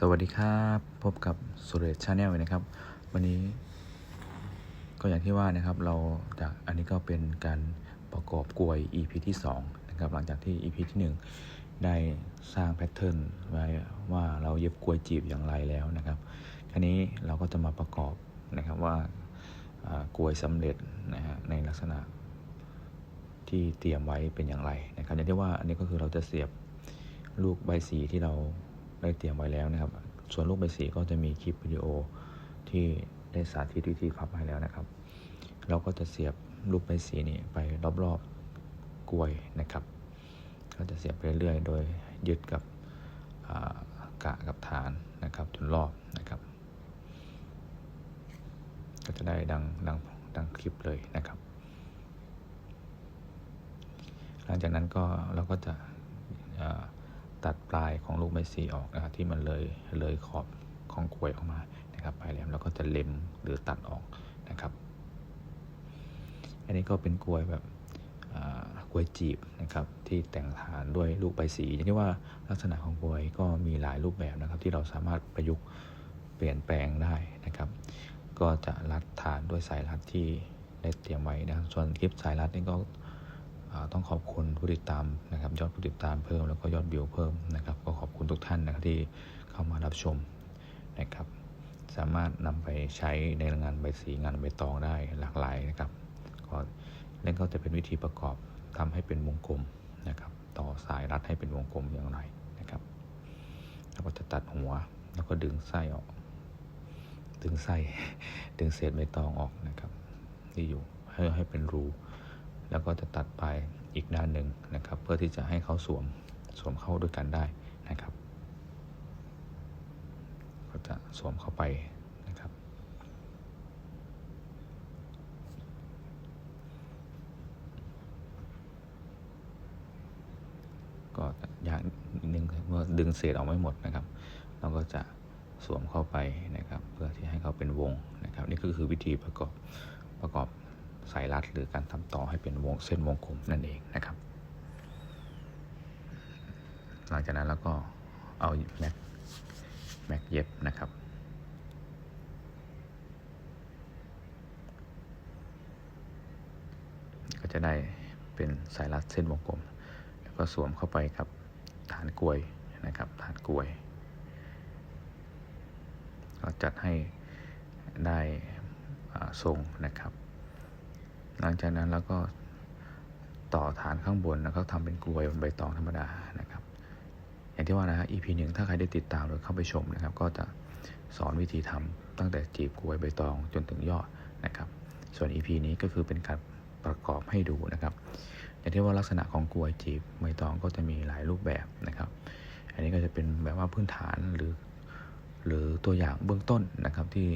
สวัสดีครับพบกับสุเรชชาแนลนะครับ วันนี้ ก็อย่างที่ว่านะครับ เราจากอันนี้ก็เป็นการประกอบกลวย EP ที่2นะครับหลังจากที่ EP ที่ 1 ได้สร้างแพทเทิร์นไว้ว่าเราเย็บกลวยจีบอย่างไรแล้วนะครับคราวนี้เราก็จะมาประกอบนะครับว่าอ่ากลวยสำเร็จนะฮะในลักษณะที่เตรียมไว้เป็นอย่างไรนะครับอย่างที่ว่าอันนี้ก็คือเราจะเสียบลูกใบสีที่เรา ได้เตรียมไว้แล้วนะครับ ส่วนลูกใบสีก็จะมีคลิปวิดีโอที่ได้สาธิตวิธีพับให้แล้วนะครับ เราก็จะเสียบลูกใบสีนี้ไปรอบๆกลวยนะครับ ก็จะเสียบไปเรื่อยๆ โดยยึดกับกะกับฐานนะครับจนรอบนะครับ ก็จะได้ดังดังดังคลิปเลยนะครับ หลังจากนั้นก็เราก็จะ ตัดปลายของลูกไม้สีออกนะครับที่มันเลยเลยขอบของกล้วยออกมานะครับปลายแหลมเราก็จะเล็มหรือตัดออกนะครับ อันนี้ก็เป็นกล้วยแบบกล้วยจีบนะครับที่แต่งฐานด้วยลูกใบสีอย่างที่ว่าลักษณะของกล้วยก็มีหลายรูปแบบนะครับ ที่เราสามารถประยุกต์เปลี่ยนแปลงได้นะครับ ก็จะรัดฐานด้วยสายรัดที่ได้เตรียมไว้นะครับส่วนคลิปสายรัดนี่ก็ ต้องขอบคุณผู้ติดตามนะครับยอดผู้ติดตามเพิ่มแล้วก็ยอดวิวเพิ่มนะครับ ก็ขอบคุณทุกท่านนะครับที่เข้ามารับชมนะครับ สามารถนำไปใช้ในงานใบสีงานใบตองได้หลากหลายนะครับก็นั่นก็จะเป็นวิธีประกอบทำให้เป็นวงกลมนะครับ ต่อสายรัดให้เป็นวงกลมอย่างไรนะครับแล้วก็จะตัดหัวแล้วก็ดึงไส้ออก ดึงไส้ ดึงเศษใบตองออกนะครับ ที่อยู่ให้ให้เป็นรู แล้วก็จะตัดปลายอีกด้านหนึ่งนะครับ เพื่อที่จะให้เขาสวมสวมเข้าด้วยกันได้นะครับ ก็จะสวมเข้าไปนะครับ ก็ยากนิดนึงเมื่อดึงเศษออกไม่หมดนะครับ เราก็จะสวมเข้าไปนะครับ เพื่อที่ให้เขาเป็นวงนะครับ นี่ก็คือวิธีประกอบประกอบ สายรัดหรือการทำต่อให้เป็นวงเส้นวงกลมนั่นเองนะครับ หลังจากนั้นเราก็เอาแม็กแม็กเย็บนะครับก็จะได้เป็นสายรัดเส้นวงกลม แล้วก็สวมเข้าไปกับฐานกลวยนะครับฐานกลวย ก็จัดให้ได้ทรงนะครับ หลังจากนั้นเราก็ต่อฐานข้างบนแล้วก็ทำเป็นกลวยบนใบตองธรรมดานะครับ อย่างที่ว่านะฮะ EP หนึ่งถ้าใครได้ติดตามหรือเข้าไปชมนะครับ ก็จะสอนวิธีทำตั้งแต่จีบกลวยใบตองจนถึงยอดนะครับ ส่วน EP นี้ก็คือเป็นการประกอบให้ดูนะครับ อย่างที่ว่าลักษณะของกลวยจีบใบตองก็จะมีหลายรูปแบบนะครับ อันนี้ก็จะเป็นแบบว่าพื้นฐานหรือ หรือตัวอย่างเบื้องต้นนะครับที่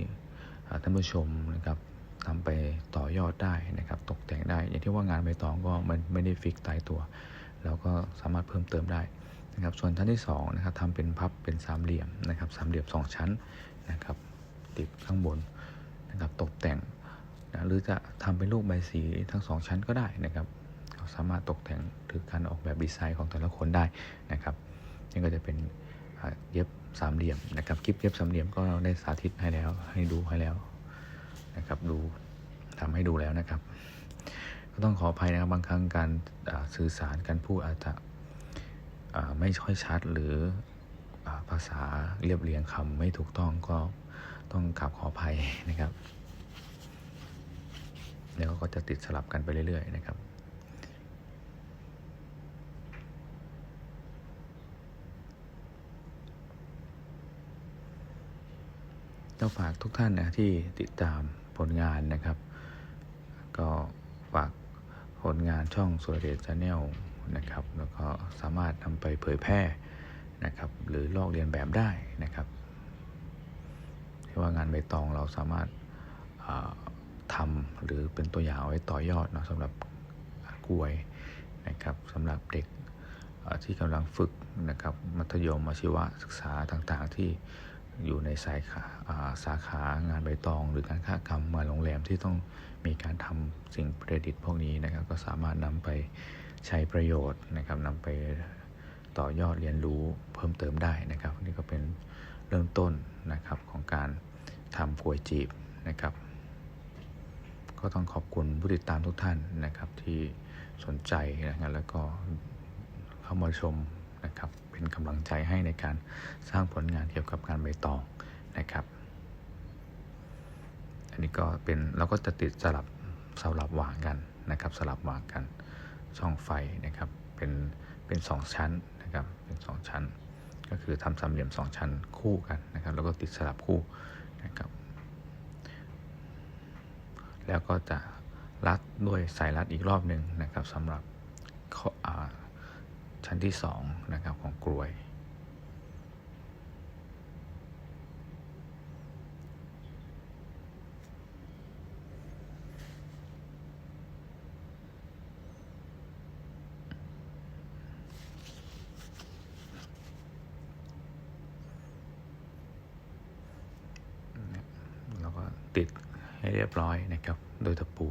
ท่านผู้ชมนะครับ ทำไปต่อยอดได้นะครับ ตกแต่งได้ อย่างที่ว่างานใบตองก็มันไม่ได้ฟิกตายตัว เราก็สามารถเพิ่มเติมได้นะครับ ส่วนชั้นที่2นะครับทำเป็นพับเป็นสามเหลี่ยมนะครับสามเหลี่ยมสองชั้นนะครับ ติดข้างบนนะครับตกแต่งนะหรือจะทำเป็นรูปใบสีทั้งสองชั้นก็ได้นะครับเราสามารถตกแต่งหรือการออกแบบดีไซน์ของแต่ละคนได้นะครับนี่ก็จะเป็นเย็บสามเหลี่ยมนะครับคลิปเย็บสามเหลี่ยมก็ได้สาธิตให้แล้วให้ดูให้แล้ว นะครับ ดูทำให้ดูแล้วนะครับ ก็ต้องขออภัยนะครับบางครั้งการสื่อสารการพูดอาจจะไม่ค่อยชัดหรืออภาษาเรียบเรียงคำไม่ถูกต้องก็ต้องกราบขออภัยนะครับแล้วก็จะติดสลับกันไปเรื่อย ๆ นะครับต้องฝากทุกท่านนะที่ติดตาม ผลงานนะครับ ก็ฝากผลงานช่องสุรเดชชาแนลนะครับ แล้วก็สามารถนำไปเผยแพร่นะครับ หรือลอกเรียนแบบได้นะครับที่ว่างานใบตองเราสามารถาทำหรือเป็นตัวอย่างเอาไว้ต่อยอดเนาะสำหรับกล้วยนะครับสำหรับเด็กที่กำลังฝึกนะครับมัธยมอาชีวศึกษาต่างๆที่ อยู่ในสายขาสาขางานใบตอง หรือการค้ากรรมมาโรงแรมที่ต้องมีการทำสิ่งประดิษฐ์พวกนี้นะครับ ก็สามารถนำไปใช้ประโยชน์นะครับนำไปต่อยอดเรียนรู้เพิ่มเติมได้นะครับ นี่ก็เป็นเริ่มต้นนะครับของการทำกวยจีบนะครับ ก็ต้องขอบคุณผู้ติดตามทุกท่านนะครับที่สนใจนะครับแล้วก็เข้ามาชม นะครับ เป็นกำลังใจให้ในการสร้างผลงานเกี่ยวกับการใบตองนะครับ อันนี้ก็เป็นเราก็จะติดสลับสลับวางกันนะครับ สลับวางกันช่องไฟนะครับ เป็นเป็นสองชั้นนะครับ เป็นสองชั้น ก็คือทำสามเหลี่ยมสองชั้นคู่กันนะครับ แล้วก็ติดสลับคู่นะครับ แล้วก็จะรัดด้วยสายรัดอีกรอบหนึ่งนะครับสำหรับ ชั้นที่สองนะครับของกลวย แล้วก็ติดให้เรียบร้อยนะครับ โดยตะปู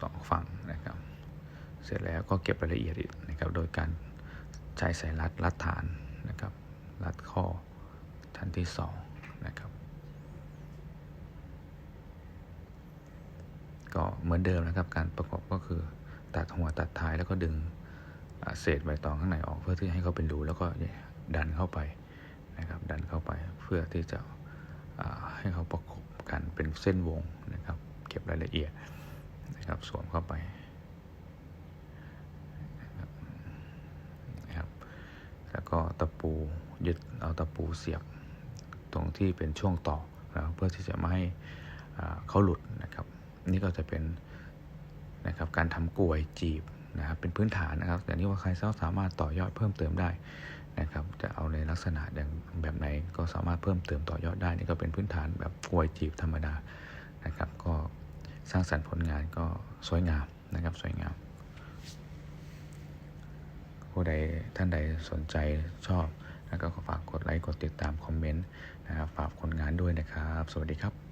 สองฝั่งนะครับ เสร็จแล้วก็เก็บรายละเอียดอีก นะครับ โดยการใช้สายรัดรัดฐานนะครับ รัดข้อชั้นที่สองนะครับ ก็เหมือนเดิมนะครับ การประกอบก็คือตัดหัวตัดท้ายแล้วก็ดึงเศษใบตองข้างในออกเพื่อที่ให้เขาเป็นรูแล้วก็ดันเข้าไปนะครับ ดันเข้าไปเพื่อที่จะให้เขาประกบกันเป็นเส้นวงนะครับ เก็บรายละเอียดนะครับสวมเข้าไปนะครับแล้ว ก็ตะปูยึดเอาตะปูเสียบตรงที่เป็นช่วงต่อนะครับเพื่อที่จะไม่ให้เขาหลุดนะครับ นี่ก็จะเป็นนะครับการทำกลวยจีบนะครับเป็นพื้นฐานนะครับแต่นี่ว่าใครสามารถต่อยอดเพิ่มเติมได้นะครับจะเอาในลักษณะอย่างแบบไหนก็สามารถเพิ่มเติมต่อยอดได้นี่ก็เป็นพื้นฐานแบบกลวยจีบธรรมดานะครับ ก็สร้างสรรค์ผลงานก็สวยงามนะครับสวยงาม ผู้ใดท่านใดสนใจชอบ แล้วก็ฝากกดไลค์กดติดตามคอมเมนต์นะครับฝากผลงานด้วยนะครับ สวัสดีครับ